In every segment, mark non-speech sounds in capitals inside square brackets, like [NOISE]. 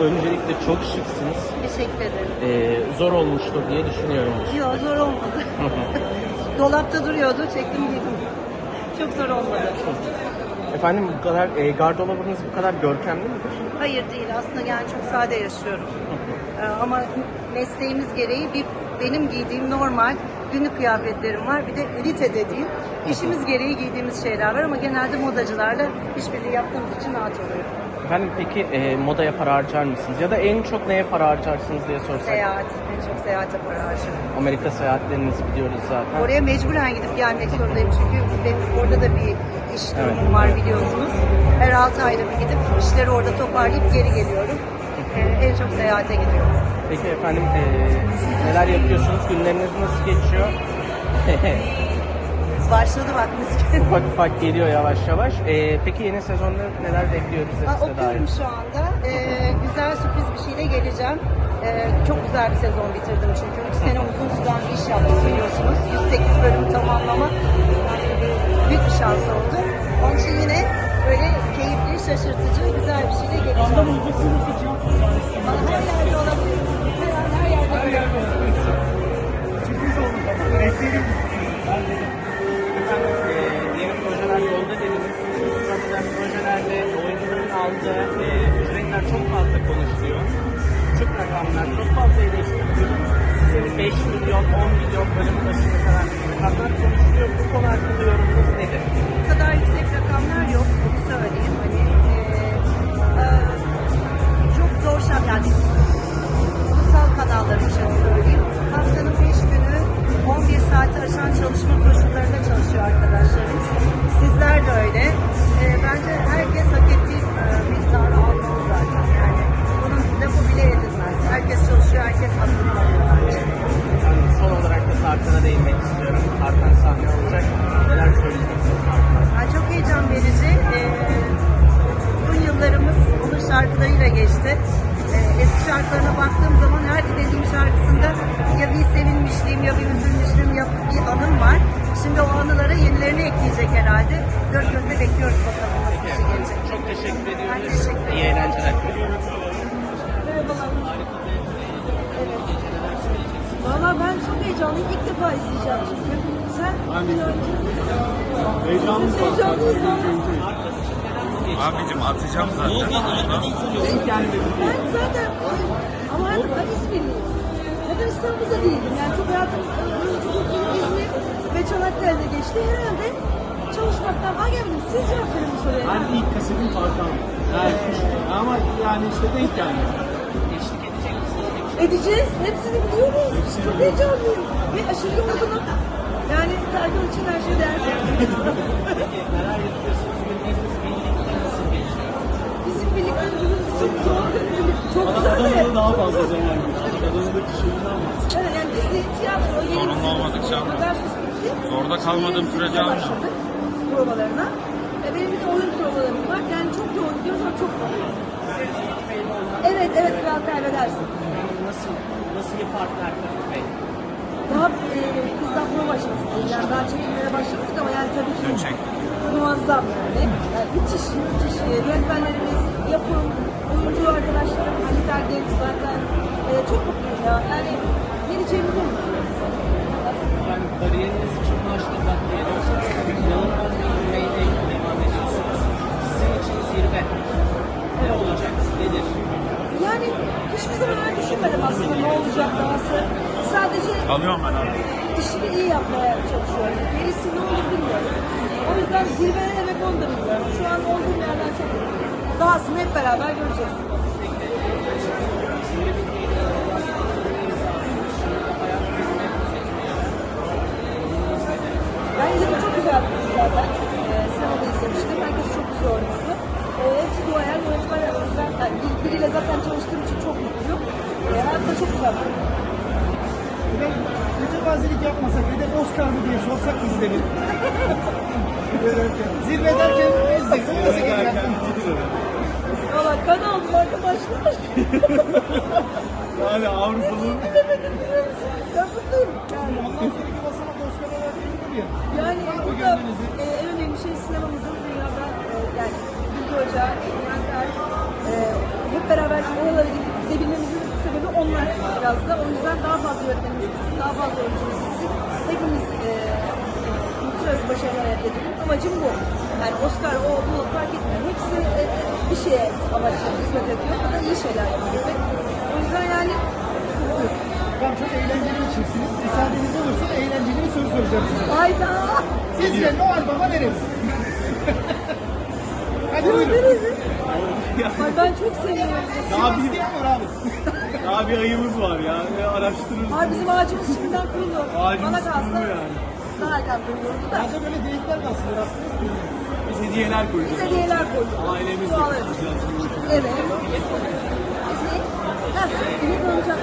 öncelikle çok şıksınız. Teşekkür ederim. Ee, zor olmuştur diye düşünüyorum. Yok zor olmadı. [LAUGHS] Dolapta duruyordu, çektim giydim. Çok zor olmadı. Efendim bu kadar e, gardırobunuz bu kadar görkemli midir? Hayır değil, aslında yani çok sade yaşıyorum. Ee, ama mesleğimiz gereği bir benim giydiğim normal günlük kıyafetlerim var. Bir de ünite dediğim işimiz gereği giydiğimiz şeyler var ama genelde modacılarla işbirliği yaptığımız için rahat oluyor. Efendim peki e, modaya para harcar mısınız? Ya da en çok neye para harcarsınız diye sorsak. Seyahat, en çok seyahate para harcıyorum. Amerika seyahatlerinizi biliyoruz zaten. Oraya mecburen gidip gelmek zorundayım çünkü benim orada da bir iş durumum var biliyorsunuz. Her 6 ayda bir gidip işleri orada toparlayıp geri geliyorum. Ee, en çok seyahate gidiyorum. Peki efendim e, neler yapıyorsunuz? Günleriniz nasıl geçiyor? [LAUGHS] Başladı bak miskin. ufak [LAUGHS] ufak geliyor yavaş yavaş. E, peki yeni sezonda neler bekliyoruz Aa, size dair? okuyorum şu anda. Ee, güzel sürpriz bir şeyle geleceğim. Ee, çok güzel bir sezon bitirdim çünkü. 3 sene uzun süren bir iş yaptım biliyorsunuz. 108 bölüm tamamlama büyük bir şans oldu. Onun için yine böyle keyifli, şaşırtıcı, güzel bir şeyle geleceğim. Bana her yerde olabilir. Her an her yerde olabilir. Efendim e, yeni projeler yolda dediniz. Sırada projelerde oyuncuların aldığı e, ücretler çok fazla konuşuluyor. Küçük rakamlar çok fazla eleştiriliyor. Sizin 5 milyon, 10 milyon bölümü başına kadar rakamlar konuşuluyor. Bu konu hakkında yorumunuz nedir? Bu kadar yüksek rakamlar yok. Bunu söyleyeyim. Hani e, e, çok zor şart yani ulusal kanallar için söyleyeyim. Haftanın 5 günü 11 saati aşan çalışma koşullarında çalışıyor arkadaşlarımız. Sizler de öyle. E, bence herkes hak ettiği ediyoruz. İyi eğlenceler. Valla ben çok heyecanlıyım. İlk defa izleyeceğim çünkü. Sen ben de Heyecanımız var. Heyecanlıyız Abicim atacağım zaten. Ben zaten ama hayatımda İzmirliyim. Neden İstanbul'da değildim. Yani çok hayatım oyunculuk İzmir ve Çanakkale'de geçti. Herhalde çalışmaktan gelmedim. Siz cevap verin bu soruya. Ben ilk kasetim Tarkan. Yani, ama yani işte denk geldi. Edeceğiz. Hepsini biliyoruz. Çok heyecanlıyım. Ve aşırı yorgunum. Yani Tarkan için her şey değerli. Bizim birliklerimiz çok zor. Çok güzel de. Adamda daha fazla zaman geçti. Adamdaki şeyinden var. Evet yani dizi, tiyatro, yeni Zorunlu olmadıkça bitti. Zorda kalmadığım sürece başladık Provalarına. E, benim bir de oyun provalarım var. Yani çok yoğun gidiyoruz ama çok mutluyum. Kral kaybedersin. Nasıl, nasıl bir partner Tarık Bey? Daha e, biz daha prova aşamasındayız. Yani daha çekimlere başladık ama yani tabii ki Dün çek. muazzam yani. yani müthiş, müthiş. E, Yönetmenlerimiz, yapım, oyuncu arkadaşlarım, Ali Erdem zaten e, çok mutluyum ya. Yani geleceğimi bu. Yani kariyeriniz için başlamak diyebilirsiniz. İnanılmaz bir ivmeyle devam ediyorsunuz. Sizin için zirve ne olacak? Yani hiçbir zaman öyle düşünmedim aslında ne olacak dahası. Sadece Alıyorum ben abi. işimi iyi yapmaya çalışıyorum. Gerisi ne olur bilmiyorum. O yüzden zirve ne demek onu da bilmiyorum. Şu an olduğum yerden çok mutluyum. Dahasını hep beraber göreceğiz. Bence de çok güzel bir film zaten. Zaten çalıştığım için çok mutluyum. Ee, hayatta çok güzel bir. Ve mütevazilik yapmasak bir de Oscar mı diye sorsak izlenir. Zirve derken izlesin. Nasıl geçer? Valla kan aldım arkadaşlar. [LAUGHS] Yani Avrupalı Bilemedim biliyor musun? Ben mutluyum. Yani, Ondan sonraki basamak Oscar'a verdiğini ya. yani burada e, en önemli şey sinemamızın dünyada e, yani Bilgi Hoca, E, beraber oralara gidip gidebilmemizin sebebi onlar biraz da. O yüzden daha fazla öğretmenimiz daha fazla gitsin. Hepimiz e, uluslararası başarılar elde edelim. Amacım bu. Yani Oscar, o, bu fark etmiyor. Hepsi e, bir şeye amaçla hizmet ediyor. O da iyi şeyler yapıyor. O yüzden yani Tamam çok eğlenceli bir çiftsiniz. Müsaadeniz olursa eğlenceli bir soru soracağım size. Hayda! Sizce Noel Baba nereli? [LAUGHS] Hadi Bu buyurun. Ay ben çok seviyorum. Daha bir, daha bir ayımız var ya. Ve araştırırız. Ay bizim ağacımız şimdiden kurulu. Ağacımız Bana kalsa kurulu yani. daha erken kurulurdu da. Bence böyle rastladınız mı? Biz hediyeler Biz koyacağız. hediyeler koyduk. Ailemizle Dualar. koyacağız. Evet. Ha, beni olacak.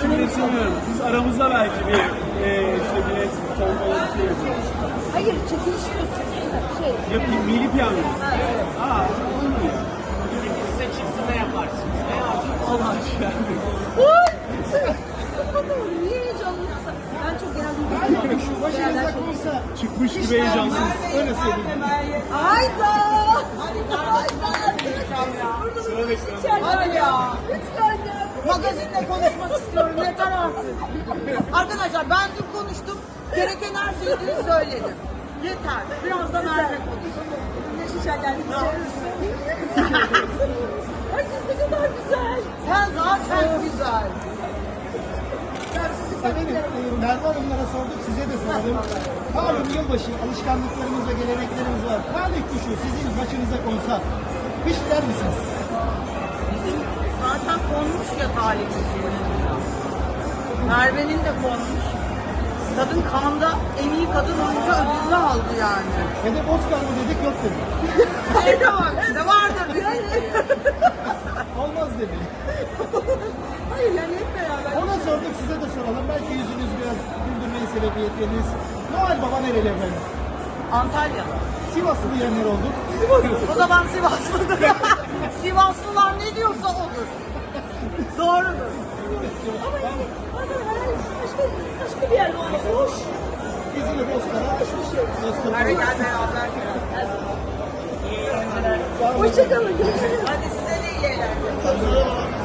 Şimdi bilmiyorum. Biz aramızda belki bir e, işte bilet tombala bir şey yapıyoruz. Hayır, çekiliş yapıyorsun. Şey. Yapayım milli piyango. Ha, evet. Aa, olur mu? Size çıksa ne yaparsınız? Ne yaparsınız? Allah aşkına. Niye heyecanlısın? Ben çok Yani şu başınıza konsa Çıkmış gibi heyecanlısın. öyle söyleyeyim. Hayda! Sıra bir bekliyorum. içeride ya. Lütfen ya. Magazinle konuşmak istiyorum yeter artık. Arkadaşlar ben dün konuştum. Gereken her şeyi dün söyledim. Yeter. Birazdan Merve konuşsun. Ne kadar güzel. Zaten güzel. E, Merve Hanımlara sorduk, size de sordum. Malum yılbaşı alışkanlıklarımız ve geleneklerimiz var. Talih kuşu sizin başınıza konsa, pişirer misiniz? Bizim zaten konmuş ya talihsizliğine. Merve'nin de konmuş. Kadın kanda en iyi kadın oyuncu ödülünü aldı yani. Hedef Oscar mı dedik yok dedik. Neyse bak ne vardır bir [LAUGHS] şey. Olmaz dedi. [LAUGHS] Hayır yani hep beraber. Ona sorduk size de soralım. Belki yüzünüz biraz güldürmeyi sebebiyet veririz. Noel Baba nereli efendim? Antalya'da. Sivaslı diyenler oldu. O zaman Sivaslıdır. [LAUGHS] Sivaslılar ne diyorsa odur. Doğrudur. Ama yani bazen hayal başka, başka bir yerde olması hoş. Bizim de Oscar'a Oscar. Merve gel beraber. Hoşçakalın. Görüşürüz. Hadi size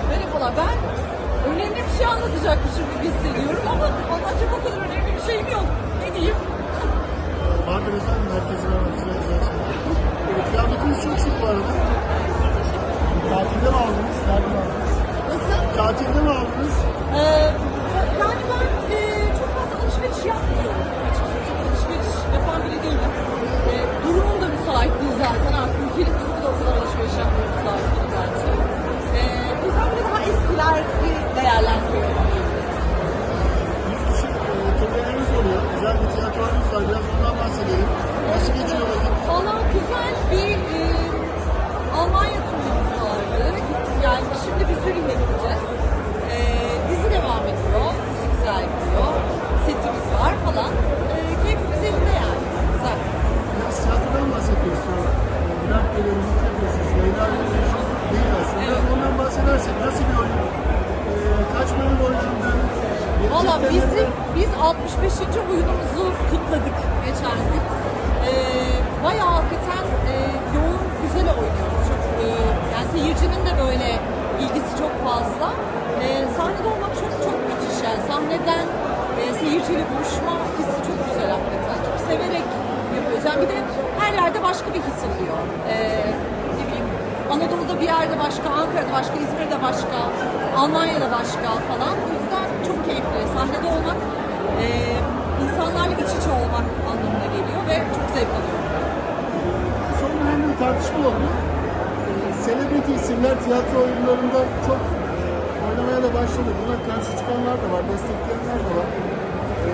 Merhabalar ben önemli bir şey anlatacakmışım gibi hissediyorum ama anlatacak o kadar önemli bir şeyim yok. Ne diyeyim? Marmaris'ten merkezine bakacağız. Kıyafetiniz çok şık bu arada. Tatilde mi aldınız? Nerede mi aldınız? Nasıl? Tatilde mi aldınız? Ee, Valla bizim biz 65. oyunumuzu kutladık geçen gün. Ee, bayağı hakikaten e, yoğun, güzel oynuyoruz. Çok, e, yani seyircinin de böyle ilgisi çok fazla. E, sahnede olmak çok çok müthiş yani. Sahneden e, seyirciyle buluşma hissi çok güzel hakikaten. Çok severek yapıyoruz. Yani bir de her yerde başka bir his oluyor. E, ne bileyim Anadolu'da bir yerde başka, Ankara'da başka, İzmir'de başka, Almanya'da başka falan. O yüzden keyifli. Sahnede olmak, e, insanlarla iç içe olmak anlamına geliyor ve çok zevk alıyorum. Son dönemde bir tartışma oldu. Ee, Celebrity isimler tiyatro oyunlarında çok e, oynamaya da başladı. Buna karşı çıkanlar da var, destekleyenler de var. Ee,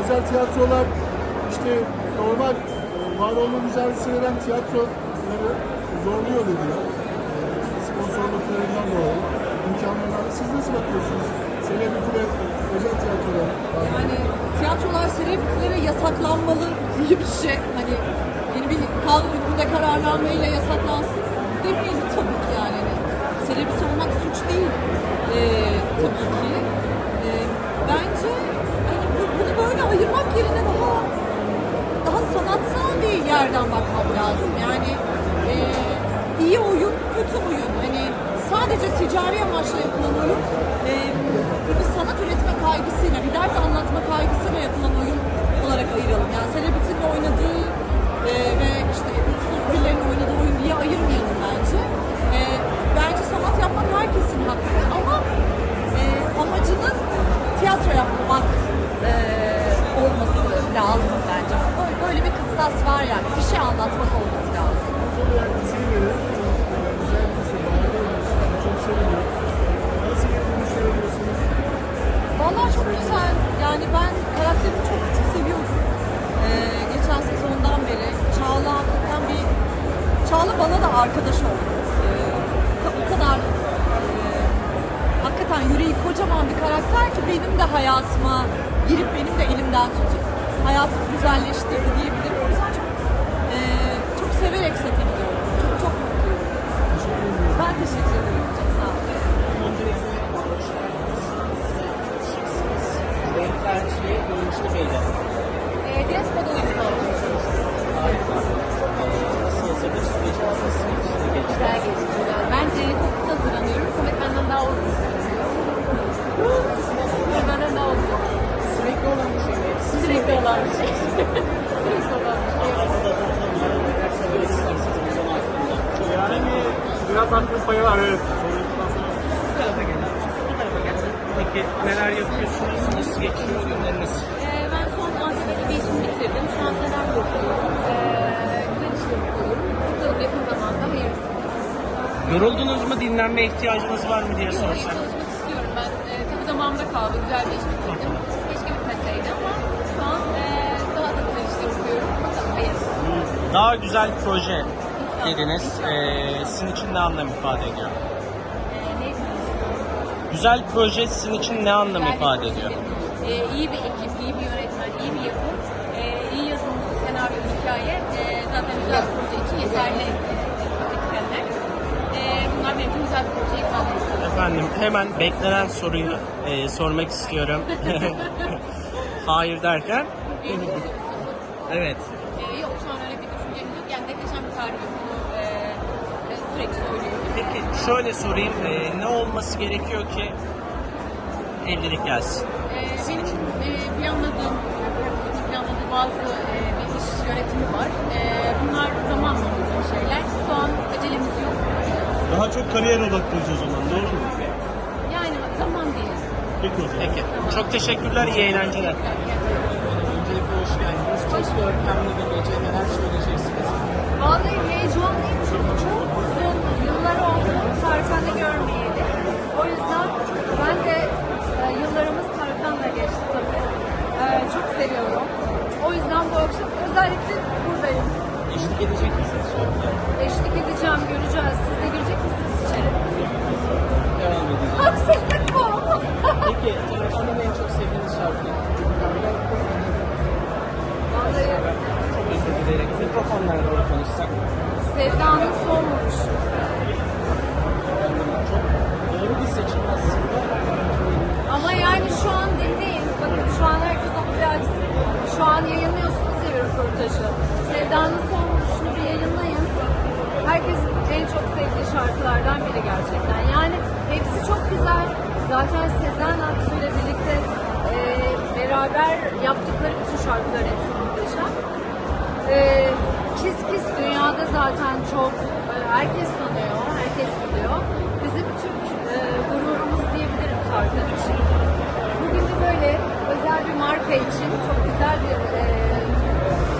özel tiyatrolar işte normal e, var olma mücadelesi veren tiyatroları zorluyor dediler. Sponsorluklarından dolayı, imkanlarından. Siz nasıl bakıyorsunuz? Celebrity ve özel tiyatrolar. Yani tiyatrolar selebritilere yasaklanmalı diye bir şey. Hani yeni bir kanun hükmünde kararnamenyle yasaklansın demeyelim tabii ki yani. Hani Selebriti olmak suç değil ee, tabii ki. Ee, bence hani bu- bunu böyle ayırmak yerine daha daha sanatsal bir yerden bakmak lazım. Yani e, iyi oyun, kötü oyun. Hani sadece ticari amaçla yapılan oyun e, bir sanat üretme kaygısıyla, bir dert anlatma kaygısıyla yapılan oyun olarak ayıralım. Yani Celebrity'nin oynadığı e, ve işte ünsüz birilerinin oynadığı oyun diye ayırmayalım bence. E, bence sanat yapmak herkesin hakkı ama e, amacının tiyatro yapmak e, olması lazım bence. Böyle, böyle bir kıstas var yani. Bir şey anlatmak olması hayatımı güzelleştirdi diyebilirim. O yüzden çok, e, çok severek sete gidiyorum. Çok çok mutluyum. Ben teşekkür ederim. Konu hakkında? Çok Yani biraz haklılık payı var evet. Bu tarafa gel abi. Bu tarafa gel. Peki neler yapıyorsunuz? Nasıl geçiyor günleriniz? Ee, ben son Antep'te bir işimi bitirdim. Şu an senaryo okuyorum. Ee, güzel işler okuyorum. Bakalım yakın zamanda hayırlısı. Yoruldunuz mu? Dinlenme ihtiyacınız var mı diye Hayır, sorsam. çalışmak istiyorum ben. E, tabii damağımda kaldı. Güzel bir iş Daha güzel proje dediniz. Ee, sizin için ne anlam ifade ediyor? Güzel proje sizin için ne anlam Güzel bir ifade ediyor? E, iyi bir ekip, iyi bir yönetmen, iyi bir yapım, e, iyi yazılmış bir senaryo, bir hikaye. E, zaten güzel bir proje için yeterli etkenler. E, bunlar benim için güzel bir proje ifade ediyor. Efendim hemen beklenen soruyu e, sormak istiyorum. [LAUGHS] [LAUGHS] Hayır derken? Benim için Evet. e, yok şu an öyle bir Bunu e, e, sürekli söylüyoruz. Peki şöyle sorayım. e, ne olması gerekiyor ki evlilik gelsin? Ee, benim e, planladığım, planladığım bazı e, bir iş yönetimi var. E, bunlar zamanla olacak şeyler. Şu an acelemiz yok. daha çok kariyer odaklıyız o zaman doğru mu? Yani zaman değil. Peki o zaman. Peki. Çok teşekkürler. iyi eğlenceler. Öncelikle hoş geldiniz. Çok görkemli bir gece. Neler söyleyeceksiniz? Vallahi heyecanlıyım çünkü çok uzun yıllar oldu Tarkan'ı görmeyeli. O yüzden ben de e, yıllarımız Tarkan'la geçti tabii. E, çok seviyorum. O yüzden bu akşam özellikle buradayım. Eşlik edecek misiniz? Eşlik edeceğim, göreceğiz. Siz de girecek misiniz içeri? Devam edeceğiz. Haksızlık bu. Peki Tarkan'ın en çok sevdiğiniz şarkı? Sevdanın. Çok doğru bir seçim aslında. Ama yani şu an dinleyin. Bakın şu an herkes onu bir açsın. Şu an yayınlıyorsunuz ya röportajı. Sevdanın son vuruşunu bir yayınlayın. Herkesin en çok sevdiği şarkılardan biri gerçekten. Yani hepsi çok güzel. Zaten Sezen Aksu ile birlikte e, beraber yaptıkları bütün şarkılar hepsi muhteşem. E, Kiss Kiss dünyada zaten çok e, herkes tanıyor, herkes biliyor. Bizim Türk e, gururumuz diyebilirim Tarkan için. Bugün de böyle özel bir marka için çok güzel bir e,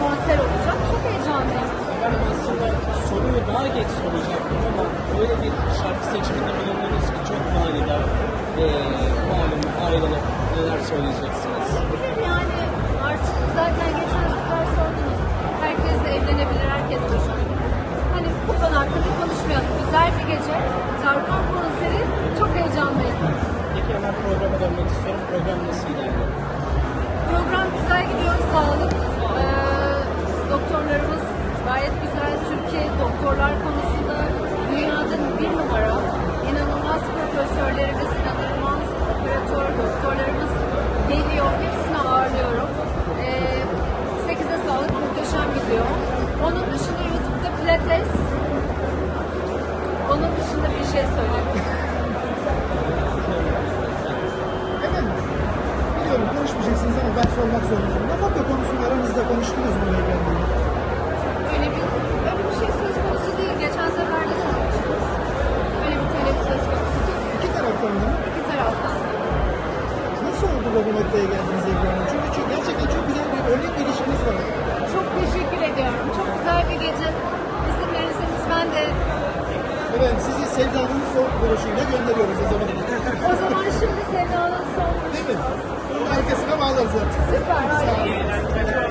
konser olacak. Çok heyecanlıyım. Ben aslında soruyu daha geç soracaktım ama böyle bir şarkı seçiminde bulundunuz ki çok manidar. Ee, malum ayrılık neler söyleyeceksiniz? Yani artık zaten bu konu hakkında konuşmayalım. Güzel bir gece. Tarkan konseri çok heyecanlıyım. Peki hemen programa dönmek istiyorum. Program nasıl ilerliyor? Program güzel gidiyor, sağlık. Ee, doktorlarımız gayet güzel. Türkiye doktorlar konusunda dünyada bir numara. İnanılmaz profesörlerimiz, inanılmaz operatör doktorlarımız sormak zorundayım. Nafaka konusunu aranızda konuştunuz mu beyefendi? Öyle bir, öyle bir şey söz konusu değil. Geçen sefer de sormuştunuz. Öyle bir talep söz konusu değil. İki taraftan da mı? İki taraftan da. Nasıl oldu da bu noktaya geldiniz Ebru Hanım? Çünkü çok, gerçekten çok güzel bir örnek bir ilişkiniz var. Çok teşekkür ediyorum. Çok güzel bir gece. İzin verirseniz ben de Evet, sizi Sevda'nın son buluşuyla gönderiyoruz o zaman. o zaman şimdi Sevda'nın son Değil mi? Bunun arkasına bağlarız artık. Süper. harika.